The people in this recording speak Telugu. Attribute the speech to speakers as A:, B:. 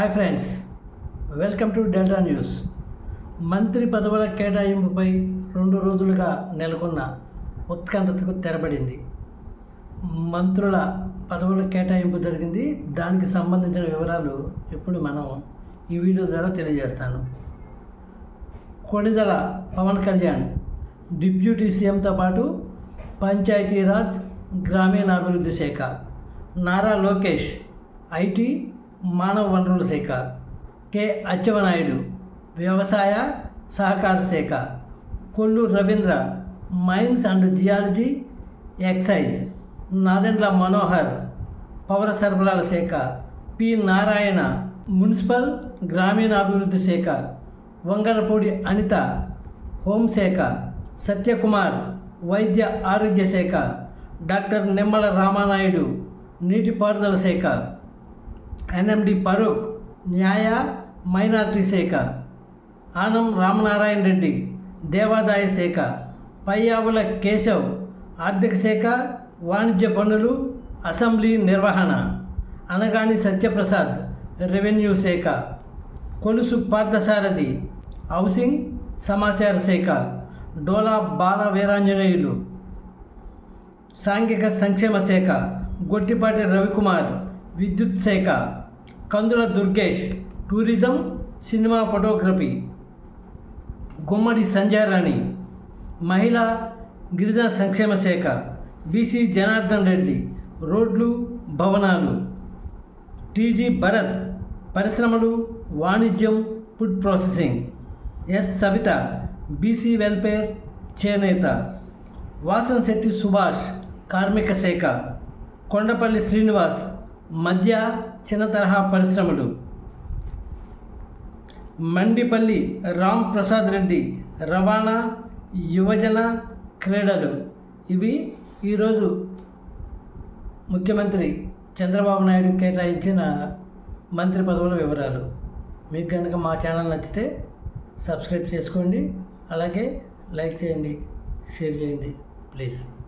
A: Hi friends welcome to Delta news. మంత్రి పదవుల కేటాయింపుపై రెండు రోజులుగా నెలకొన్న ఉత్కంఠతకు తెరబడింది. మంత్రుల పదవుల కేటాయింపు జరిగింది. దానికి సంబంధించిన వివరాలు ఇప్పుడు మనం ఈ వీడియో ద్వారా తెలియజేస్తాను. కొణిదల పవన్ కళ్యాణ్ డిప్యూటీ సీఎంతో పాటు పంచాయతీరాజ్ గ్రామీణాభివృద్ధి శాఖ నారా లోకేష్ ఐటీ మానవ వనరుల శాఖ కె. అచ్చెవనాయుడు వ్యవసాయ సహకార శాఖ Kollu Ravindra mines and geology excise Nadendla Manohar పౌర సరఫరాల శాఖ పి. నారాయణ మున్సిపల్ గ్రామీణాభివృద్ధి శాఖ వంగరపూడి అనిత హోంశాఖ సత్యకుమార్ వైద్య ఆరోగ్య శాఖ డాక్టర్ నిమ్మల రామానాయుడు నీటిపారుదల శాఖ ఎన్ఎండి ఫరూక్ న్యాయ మైనార్టీ శాఖ ఆనం రామనారాయణ రెడ్డి దేవాదాయ శాఖ పయ్యావుల కేశవ్ ఆర్థిక శాఖ వాణిజ్య పన్నులు అసెంబ్లీ నిర్వహణ అనగాని సత్యప్రసాద్ రెవెన్యూ శాఖ కొలుసు పార్థసారథి హౌసింగ్ సమాచార శాఖ డోలా బాల వీరాంజనేయులు సాంఘిక సంక్షేమ శాఖ గొట్టిపాటి రవికుమార్ విద్యుత్ శాఖ Kandula Durgesh tourism cinema photography Gummadi Sanjayarani మహిళా గిరిజన సంక్షేమ శాఖ బీసీ జనార్దన్ రెడ్డి రోడ్లు భవనాలు. టీజీ భరత్ పరిశ్రమలు వాణిజ్యం food processing. S Savitha BC welfare చేనేత. వాసన్ శెట్టి సుభాష్ కార్మిక శాఖ. కొండపల్లి శ్రీనివాస్ మధ్య చిన్న తరహా పరిశ్రమలు. మండిపల్లి రామ్ ప్రసాద్ రెడ్డి రవాణా యువజన క్రీడలు. ఇవి ఈరోజు ముఖ్యమంత్రి చంద్రబాబు నాయుడు కేటాయించిన మంత్రి పదవుల వివరాలు. మీకు కనుక మా ఛానల్ నచ్చితే సబ్స్క్రైబ్ చేసుకోండి. అలాగే లైక్ చేయండి షేర్ చేయండి ప్లీజ్.